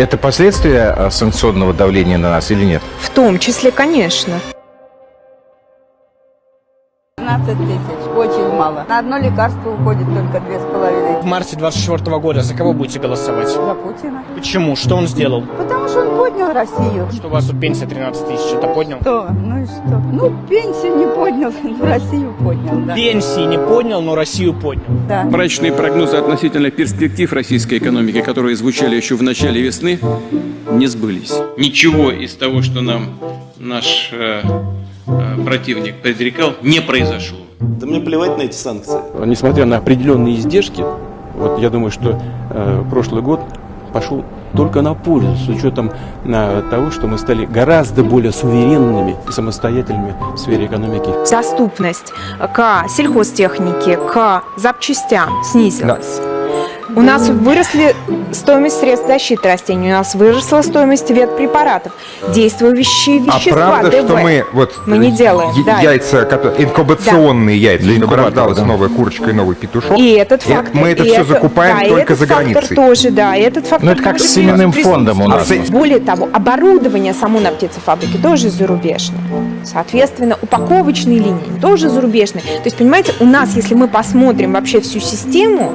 Это последствия э, санкционного давления на нас или нет? В том числе, конечно. Мало. На одно лекарство уходит только две с половиной. В марте 24 года за кого будете голосовать? За Путина. Почему? Что он сделал? Потому что он поднял Россию. Что у вас тут пенсия 13 тысяч, это поднял? Что? Ну и что? Ну, пенсию не поднял, но Россию поднял, да. Пенсии не поднял, но Россию поднял. Да. Мрачные прогнозы относительно перспектив российской экономики, которые звучали еще в начале весны, не сбылись. Ничего из того, что нам наш э, э, противник предрекал, не произошло. Да мне плевать на эти санкции. несмотря на определенные издержки, вот я думаю, что э, прошлый год пошел только на пользу, с учетом э, того, что мы стали гораздо более суверенными и самостоятельными в сфере экономики. Доступность к сельхозтехнике, к запчастям снизилась. У нас выросли стоимость средств защиты растений, у нас выросла стоимость ветпрепаратов, действующие вещества, а правда, ДВ. что мы вот Мы не делаем, я- да. яйца, инкубационные яйца, Для рождалась да. новая курочка и новый петушок? И этот И фактор. мы это и все закупаем да, только этот за фактор границей. тоже, да, и этот фактор Ну, это как с семенным фондом у нас. А Более того, оборудование само на птицефабрике тоже зарубежное. Соответственно, упаковочные линии тоже зарубежные. То есть, понимаете, у нас, если мы посмотрим вообще всю систему,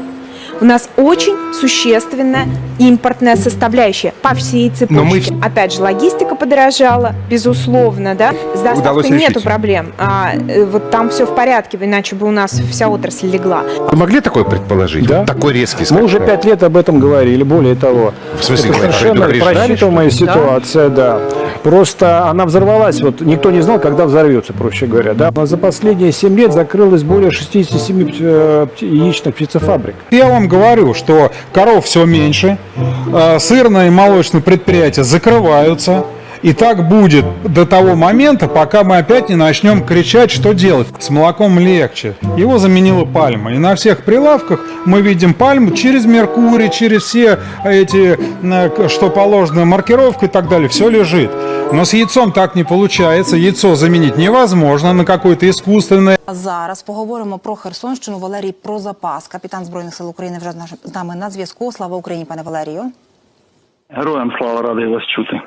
у нас очень существенная импортная составляющая по всей Но мы цепочке. Опять же, логистика подорожала, безусловно, да. С доставкой нету проблем. А, э, вот там все в порядке, иначе бы у нас вся отрасль легла. Вы могли такое предположить? Да. Вот такой резкий Мы скачок? уже пять лет об этом говорили, более того. В смысле, это совершенно предупреждали, просчитываемая ситуация, да. Просто она взорвалась, вот никто не знал, когда взорвется, проще говоря, да. Но за последние 7 лет закрылось более 67 э, яичных птицефабрик. Я вам говорю, что коров все меньше, э, сырные и молочные предприятия закрываются. И так будет до того момента, пока мы опять не начнем кричать, что делать. С молоком легче. Его заменила пальма. И на всех прилавках мы видим пальму через Меркурий, через все эти, э, что положено, маркировка и так далее. Все лежит. Но с яйцом так не получается. Яйцо заменить невозможно на какое-то искусственное. Зараз поговоримо про Херсонщину. Валерій Прозапас, капітан збройних сил України, вже з наш- з нами на зв'язку. Слава Україні, пане Валерію. Героям слава радий вас чути.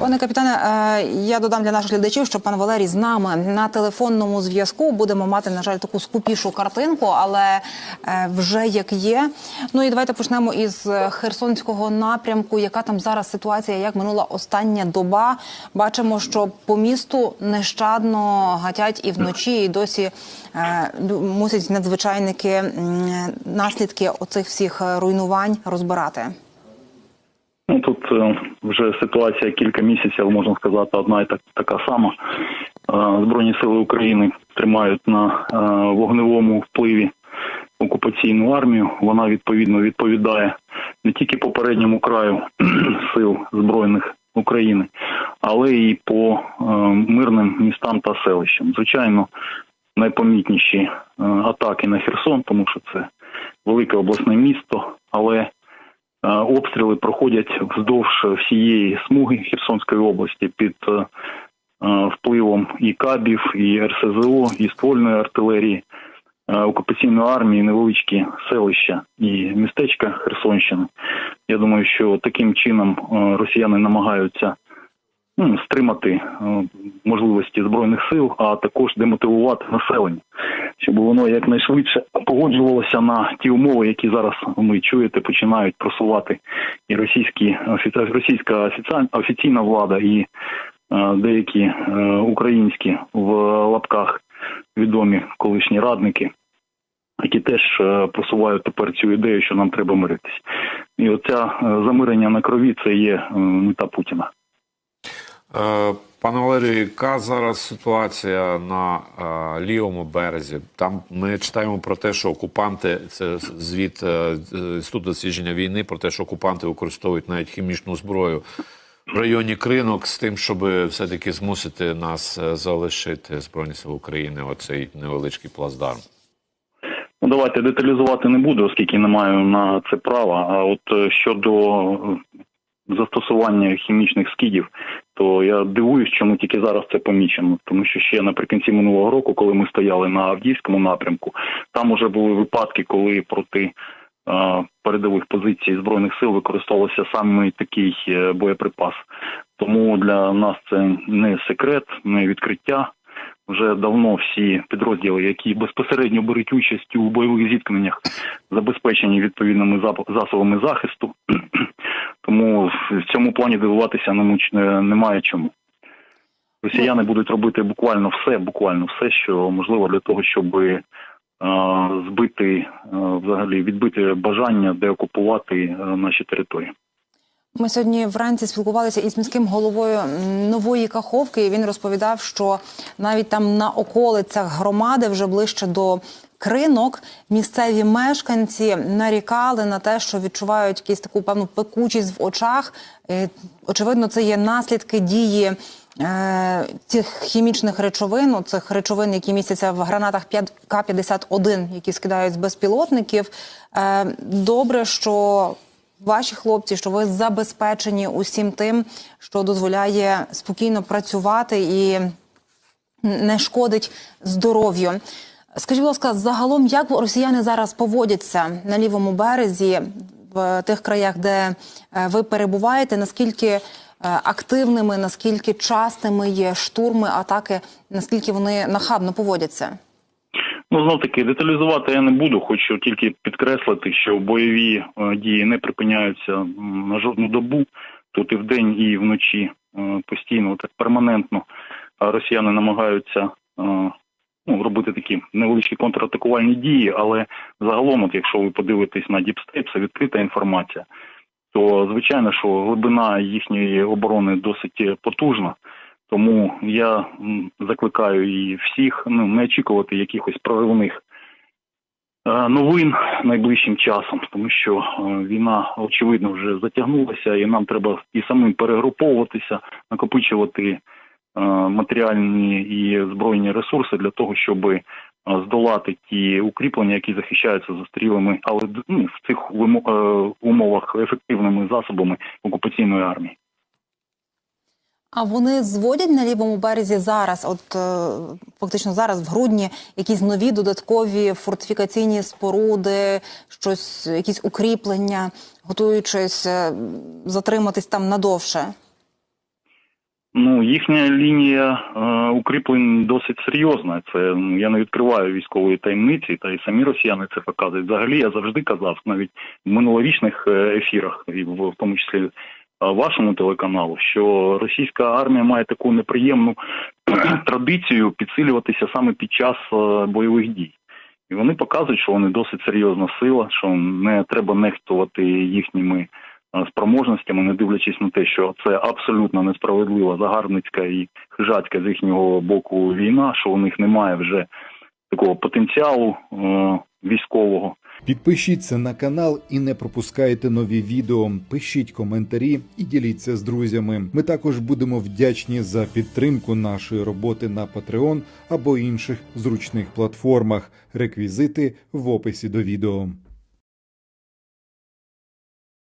Пане капітане, е, я додам для наших глядачів, що пан Валерій з нами на телефонному зв'язку. Будемо мати, на жаль, таку скупішу картинку, але е, вже як є. Ну і давайте почнемо із е, Херсонського напрямку. Яка там зараз ситуація? Як минула остання доба? Бачимо, що по місту нещадно гатять і вночі, і досі мусять надзвичайники наслідки оцих всіх руйнувань розбирати. Ну тут е, вже ситуація кілька місяців, можна сказати, одна і так, така сама. Е, Збройні сили України тримають на е, вогневому впливі окупаційну армію. Вона відповідно відповідає не тільки попередньому краю сил збройних України, але і по мирним містам та селищам. Звичайно, найпомітніші атаки на Херсон, тому що це велике обласне місто, але обстріли проходять вздовж всієї смуги Херсонської області під е, е, впливом і кабів, і РСЗО, і ствольної артилерії, е, окупаційної армії, невеличкі селища і містечка Херсонщини. Я думаю, що таким чином росіяни намагаються стримати е, можливості збройних сил, а також демотивувати населення, щоб воно якнайшвидше погоджувалося на ті умови, які зараз ви чуєте, починають просувати і російські російська офіційна влада, і е, деякі е, українські в лапках відомі колишні радники. Які теж просувають тепер цю ідею, що нам треба миритись, і оця замирення на крові це є мета Путіна. Е, Пане Валерію, яка зараз ситуація на е, лівому березі? Там ми читаємо про те, що окупанти це звіт е, інституту дослідження війни, про те, що окупанти використовують навіть хімічну зброю в районі кринок з тим, щоб все-таки змусити нас залишити Збройні Сили України оцей невеличкий плацдарм. Ну, давайте деталізувати не буду, оскільки не маю на це права. А от щодо застосування хімічних скидів, то я дивуюсь, чому тільки зараз це помічено. Тому що ще наприкінці минулого року, коли ми стояли на Авдіївському напрямку, там уже були випадки, коли проти е, передових позицій збройних сил використовувався саме такий е, боєприпас. Тому для нас це не секрет, не відкриття. Вже давно всі підрозділи, які безпосередньо беруть участь у бойових зіткненнях, забезпечені відповідними засобами захисту. Тому в цьому плані дивуватися немає чому. Росіяни будуть робити буквально все, буквально все, що можливо для того, щоб е, збити е, взагалі відбити бажання деокупувати е, наші території. Ми сьогодні вранці спілкувалися із міським головою нової Каховки. і Він розповідав, що навіть там на околицях громади, вже ближче до кринок, місцеві мешканці нарікали на те, що відчувають якусь таку певну пекучість в очах. Е, Очевидно, це є наслідки дії. е, Цих хімічних речовин, цих речовин, які містяться в гранатах 5 К-51, які скидають з безпілотників. Е, Добре, що ваші хлопці, що ви забезпечені усім тим, що дозволяє спокійно працювати і не шкодить здоров'ю. Скажіть, будь ласка, загалом, як росіяни зараз поводяться на лівому березі в тих краях, де е, ви перебуваєте? Наскільки е, активними, наскільки частими є штурми, атаки, наскільки вони нахабно поводяться? Ну знов таки деталізувати я не буду. Хочу тільки підкреслити, що бойові е, дії не припиняються на жодну добу. Тут і вдень, і вночі постійно, так перманентно росіяни намагаються ну, робити такі невеличкі контратакувальні дії, але загалом, от якщо ви подивитесь на Діпстейт, це відкрита інформація, то звичайно, що глибина їхньої оборони досить потужна. Тому я закликаю і всіх ну, не очікувати якихось проривних е, новин найближчим часом, тому що е, війна очевидно вже затягнулася, і нам треба і самим перегруповуватися, накопичувати матеріальні і збройні ресурси для того, щоб е, здолати ті укріплення, які захищаються застрілими, але ну, в цих е, умовах ефективними засобами окупаційної армії. А вони зводять на лівому березі зараз, от е, фактично зараз, в грудні, якісь нові додаткові фортифікаційні споруди, щось, якісь укріплення, готуючись е, затриматись там надовше. Ну, їхня лінія е, укріплень досить серйозна. Це я не відкриваю військової таємниці, та й самі росіяни це показують. Взагалі я завжди казав, навіть в минулорічних е, ефірах, і в, в тому числі е, вашому телеканалу, що російська армія має таку неприємну традицію підсилюватися саме під час е, бойових дій. І вони показують, що вони досить серйозна сила, що не треба нехтувати їхніми спроможностями, не дивлячись на те, що це абсолютно несправедлива, загарбницька і хижацька з їхнього боку війна, що у них немає вже такого потенціалу е, військового. Підпишіться на канал і не пропускайте нові відео. Пишіть коментарі і діліться з друзями. Ми також будемо вдячні за підтримку нашої роботи на Patreon або інших зручних платформах. Реквізити в описі до відео.